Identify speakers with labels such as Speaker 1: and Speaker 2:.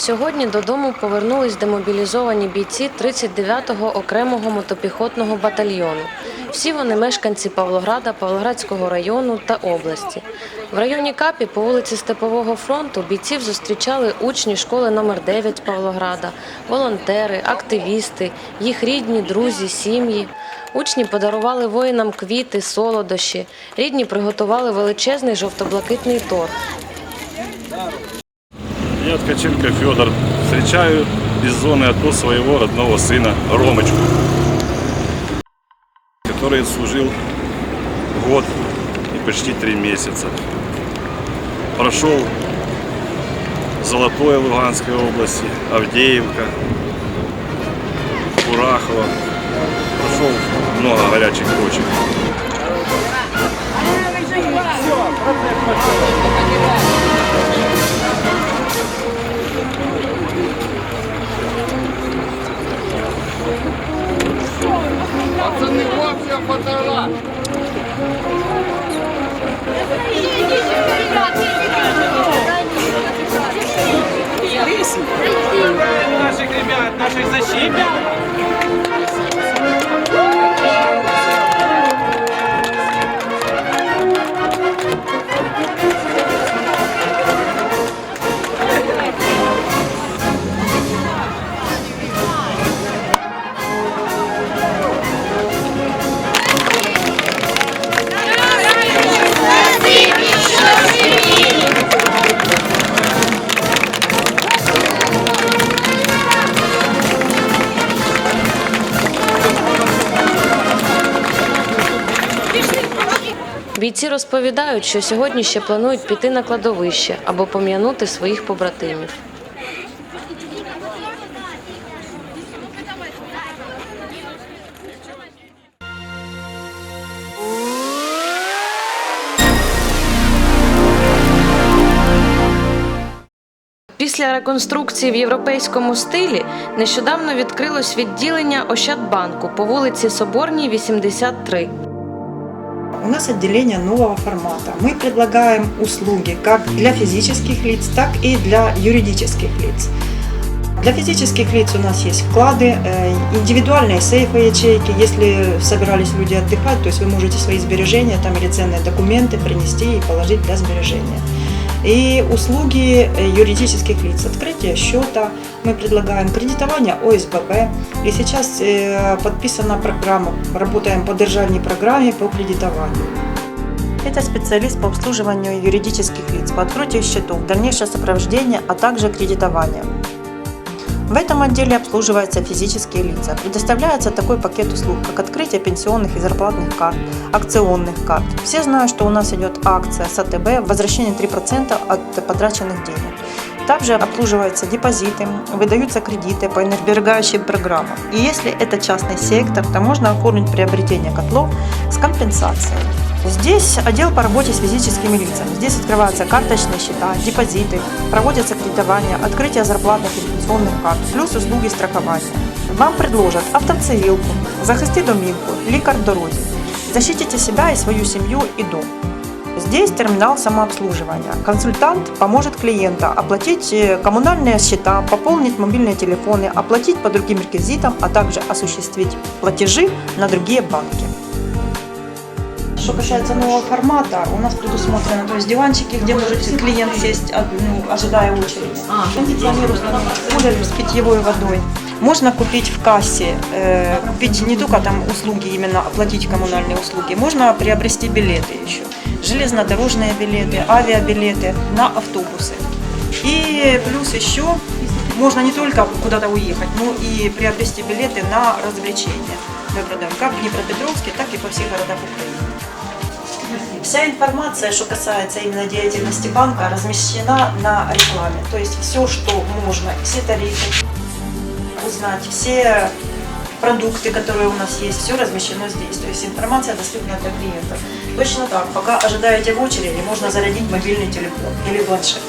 Speaker 1: Сьогодні додому повернулись демобілізовані бійці 39-го окремого мотопіхотного батальйону. Всі вони мешканці Павлограда, Павлоградського району та області. В районі Капі по вулиці Степового фронту бійців зустрічали учні школи номер 9 Павлограда, волонтери, активісти, їх рідні, друзі, сім'ї. Учні подарували воїнам квіти, солодощі. Рідні приготували величезний жовто-блакитний торт.
Speaker 2: Я Ткаченко Федор. Встречаю из зоны АТО своего родного сына Ромочку, который служил год и почти три месяца. Прошел Золотое Луганской области, Авдеевка, Курахово. Прошел много горячих точек.
Speaker 3: Наших ребят, наших защитников.
Speaker 1: Бійці розповідають, що сьогодні ще планують піти на кладовище або пом'янути своїх побратимів. Після реконструкції в європейському стилі нещодавно відкрилось відділення Ощадбанку по вулиці Соборній, 83.
Speaker 4: У нас отделение нового формата. Мы предлагаем услуги как для физических лиц, так и для юридических лиц. Для физических лиц у нас есть вклады, э, индивидуальные сейфы, ячейки. Если собирались люди отдыхать, то есть вы можете свои сбережения там, или ценные документы принести и положить для сбережения. И услуги э, юридических лиц, открытие счета, мы предлагаем кредитование ОСББ. И сейчас э, подписана программа, работаем по державной программе по кредитованию. Это специалист по обслуживанию юридических лиц, по открытию счетов, дальнейшее сопровождение, а также кредитование. В этом отделе обслуживаются физические лица. Предоставляется такой пакет услуг, как открытие пенсионных и зарплатных карт, акционных карт. Все знают, что у нас идет акция с АТБ, возвращение 3% от потраченных денег. Также обслуживаются депозиты, выдаются кредиты по энергосберегающим программам. И если это частный сектор, то можно оформить приобретение котлов с компенсацией. Здесь отдел по работе с физическими лицами. Здесь открываются карточные счета, депозиты, проводятся кредитования, открытие зарплатных и пенсионных карт, плюс услуги страхования. Вам предложат автоцивилку, захисти домівку, лікар в дорозі. Защитите себя и свою семью и дом. Здесь терминал самообслуживания. Консультант поможет клиенту оплатить э, коммунальные счета, пополнить мобильные телефоны, оплатить по другим реквизитам, а также осуществить платежи на другие банки. Что касается нового формата, у нас предусмотрено, то есть диванчики, где может клиент сесть, ну, ожидая очереди. Кондиционер установлен, кулер с питьевой водой. Можно купить в кассе, э, купить не только там услуги, именно оплатить коммунальные услуги, можно приобрести билеты еще. Железнодорожные билеты, авиабилеты на автобусы. И плюс еще можно не только куда-то уехать, но и приобрести билеты на развлечения. Мы продаем как в Днепропетровске, так и по всех городах Украины. Вся информация, что касается именно деятельности банка, размещена на рекламе. То есть все, что можно, все тарифы узнать, все продукты, которые у нас есть, все размещено здесь. То есть информация доступна для клиентов. Точно так, пока ожидаете в очереди, можно зарядить мобильный телефон или планшет.